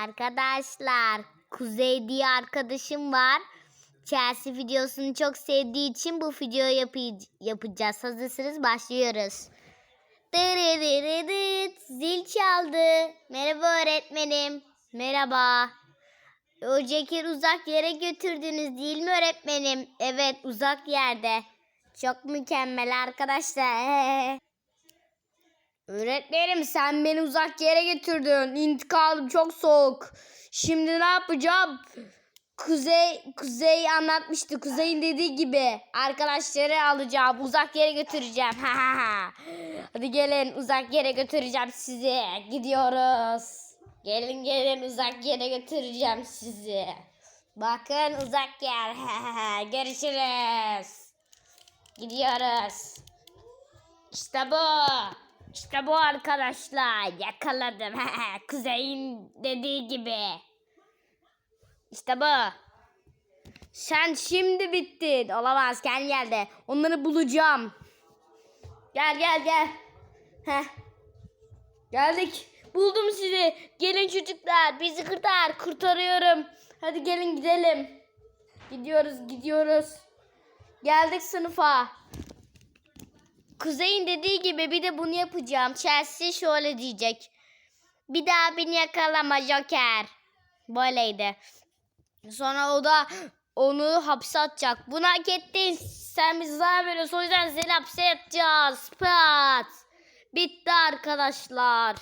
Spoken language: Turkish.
Arkadaşlar Kuzey diye arkadaşım var. Chelsea videosunu çok sevdiği için bu videoyu yapı- yapacağız. Hazırsınız başlıyoruz. Dırırırırıt, Zil çaldı. Merhaba öğretmenim. Merhaba. O Cekir uzak yere götürdünüz değil mi öğretmenim? Evet uzak yerde. Çok mükemmel arkadaşlar. Öğretmenim sen beni uzak yere götürdün. İntikalım çok soğuk. Şimdi ne yapacağım? Kuzey Kuzey anlatmıştı. Kuzey'in dediği gibi arkadaşları alacağım. Uzak yere götüreceğim. Hadi gelin uzak yere götüreceğim sizi. Gidiyoruz. Gelin gelin uzak yere götüreceğim sizi. Bakın uzak yer. Görüşürüz. Gidiyoruz. İşte bu. İşte bu arkadaşlar. Yakaladım. Kuzey'in dediği gibi. İşte bu. Sen şimdi bittin. Olamaz kendi geldi. Onları bulacağım. Gel gel gel. Heh. Geldik. Buldum sizi. Gelin çocuklar. Bizi kurtar. Kurtarıyorum. Hadi gelin gidelim. Gidiyoruz gidiyoruz. Geldik sınıfa. Kuzey'in dediği gibi bir de bunu yapacağım. Chelsea şöyle diyecek. Bir daha beni yakalama Joker. Böyleydi. Sonra o da onu hapse atacak. Bunu hak ettin. Sen bizi zarar veriyorsun. O yüzden seni hapse atacağız. Pat. Bitti arkadaşlar.